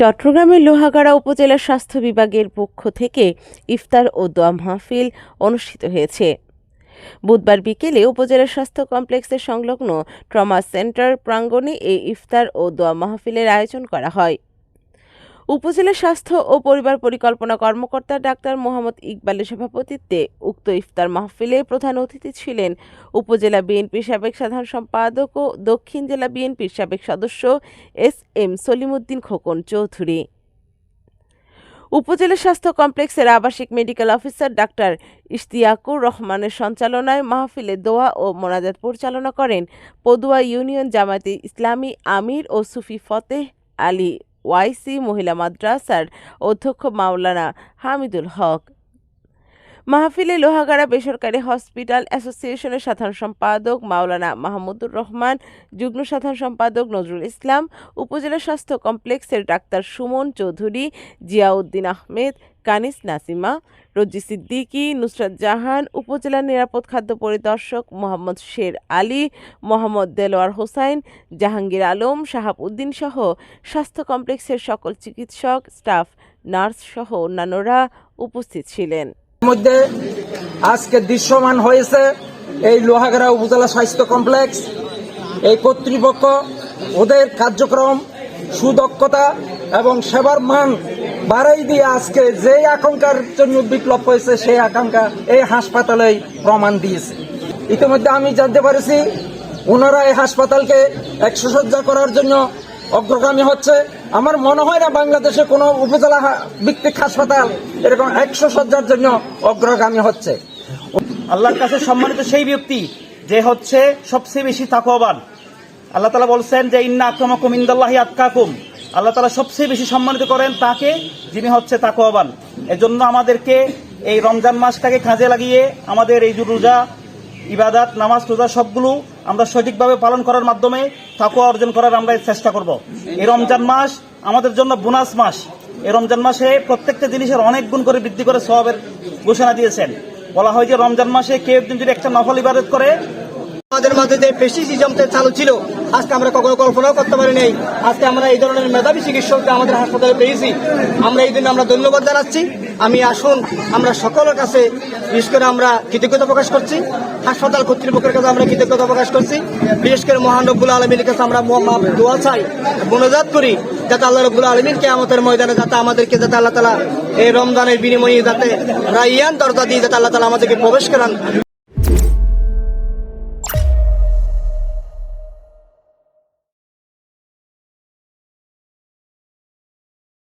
চট্টগ্রামের লোহাগাড়া উপজেলা স্বাস্থ্য বিভাগের পক্ষ থেকে ইফতার ও দোয়া মাহফিল অনুষ্ঠিত হয়েছে। বুধবার বিকেলে উপজেলা স্বাস্থ্য কমপ্লেক্সের সংলগ্ন ট্রমা সেন্টার প্রাঙ্গণে এই ইফতার ও দোয়া মাহফিলের আয়োজন করা হয়। উপজেলা স্বাস্থ্য ও পরিবার পরিকল্পনা কর্মকর্তা ডাক্তার মোহাম্মদ ইকবালের সভাপতিত্বে উক্ত ইফতার মাহফিলে প্রধান অতিথি ছিলেন উপজেলা বিএনপির সাবেক সাধারণ সম্পাদক ও দক্ষিণ জেলা বিএনপির সাবেক সদস্য এস এম সলিমুদ্দিন খোকন চৌধুরী। উপজেলা স্বাস্থ্য কমপ্লেক্সের আবাসিক মেডিকেল অফিসার ডাক্তার ইশতিয়াকুর রহমানের সঞ্চালনায় মাহফিলে দোয়া ও মোনাজাত পরিচালনা করেন পদুয়া ইউনিয়ন জামায়াতে ইসলামী আমির ও সুফি ফতেহ আলী। ওয়াইসি মহিলা মাদ্রাসার অধ্যক্ষ মাওলানা হামিদুল হক। মাহফিলে লোহাগাড়া বেসরকারি হসপিটাল অ্যাসোসিয়েশনের সাধারণ সম্পাদক মাওলানা মাহমুদুর রহমান, যুগ্ম সাধারণ সম্পাদক নজরুল ইসলাম, উপজেলা স্বাস্থ্য কমপ্লেক্সের ডাক্তার সুমন চৌধুরী, জিয়াউদ্দিন আহমেদ, কানিস নাসিমা রজি সিদ্দিকী, নুসরাত জাহান, উপজেলা নিরাপদ খাদ্য পরিদর্শক মোহাম্মদ শের আলী, মোহাম্মদ দেলোয়ার হোসাইন, জাহাঙ্গীর আলম শাহাব উদ্দিন সহ স্বাস্থ্য কমপ্লেক্সের সকল চিকিৎসক, স্টাফ, নার্স সহ অন্যান্যরা উপস্থিত ছিলেন। মধ্যে আজকে দৃশ্যমান হয়েছে এই লোহাগাড়া উপজেলা স্বাস্থ্য কমপ্লেক্স। এই কর্তৃপক্ষ ওদের কার্যক্রম, সুদক্ষতা এবং সেবার মান বাড়াই দিয়ে আজকে যেই আকাঙ্ক্ষার জন্য বিপ্লব হয়েছে, সেই আকাঙ্ক্ষা এই হাসপাতালেই প্রমাণ দিয়েছে। ইতিমধ্যে আমি জানতে পারেছি, ওনারা এই হাসপাতালকে একশো সজ্জা করার জন্য অগ্রগামী হচ্ছে। আমার মনে হয় না বাংলাদেশে কোনো উপজেলা ভিত্তিক হাসপাতাল এরকম একশো সজ্জার জন্য অগ্রগামী হচ্ছে। আল্লাহর কাছে সম্মানিত সেই ব্যক্তি যে হচ্ছে সবচেয়ে বেশি তাকওয়াবান। আল্লাহ তালা বলছেন যে, ইন্না আক্রমাকুম ইন্দাল্লাহি আতকাকুম। আল্লাহ তালা সবচেয়ে বেশি সম্মানিত করেন তাকে, যিনি হচ্ছে তাকওয়াবান। এজন্য আমাদেরকে এই রমজান মাসটাকে কাজে লাগিয়ে আমাদের এই রোজা ইবাদাত, নামাজ, রোজা সবগুলো আমরা সঠিকভাবে পালন করার মাধ্যমে তাকুয়া অর্জন করার আমরা চেষ্টা করব। এই রমজান মাস আমাদের জন্য বোনাস মাস। এই রমজান মাসে প্রত্যেকটা জিনিসের অনেক গুণ করে বৃদ্ধি করে সবের ঘোষণা দিয়েছেন। বলা হয় যে রমজান মাসে কেউ একদিন যদি একটা নফল ইবাদত করে আমাদের মাঝে যে পেশিজমটা চালু ছিল, আজকে আমরা কখনো কল্পনাও করতে পারি নাই আজকে আমরা এই ধরনের মেধাবী চিকিৎসককে আমাদের হাসপাতালে পেয়েছি। আমরা এই জন্য আমরা ধন্যবাদ জানাচ্ছি। আমি আসুন, আমরা সকলের কাছে বিশেষ করে আমরা কৃতজ্ঞতা প্রকাশ করছি। হাসপাতাল কর্তৃপক্ষের কাছে আমরা কৃতজ্ঞতা প্রকাশ করছি। বিশেষ করে মহানবুল আলমীর কাছে আমরা দোয়া চাই, মনোজাত করি, যাতে আল্লাহ রবুল আলমীর আমাদের ময়দানে যাতে আমাদেরকে যাতে আল্লাহ তালা এই রমজানের বিনিময়ে যাতে রাইয়ান দরজা দিয়ে যাতে আল্লাহ তালা আমাদেরকে প্রবেশ করান।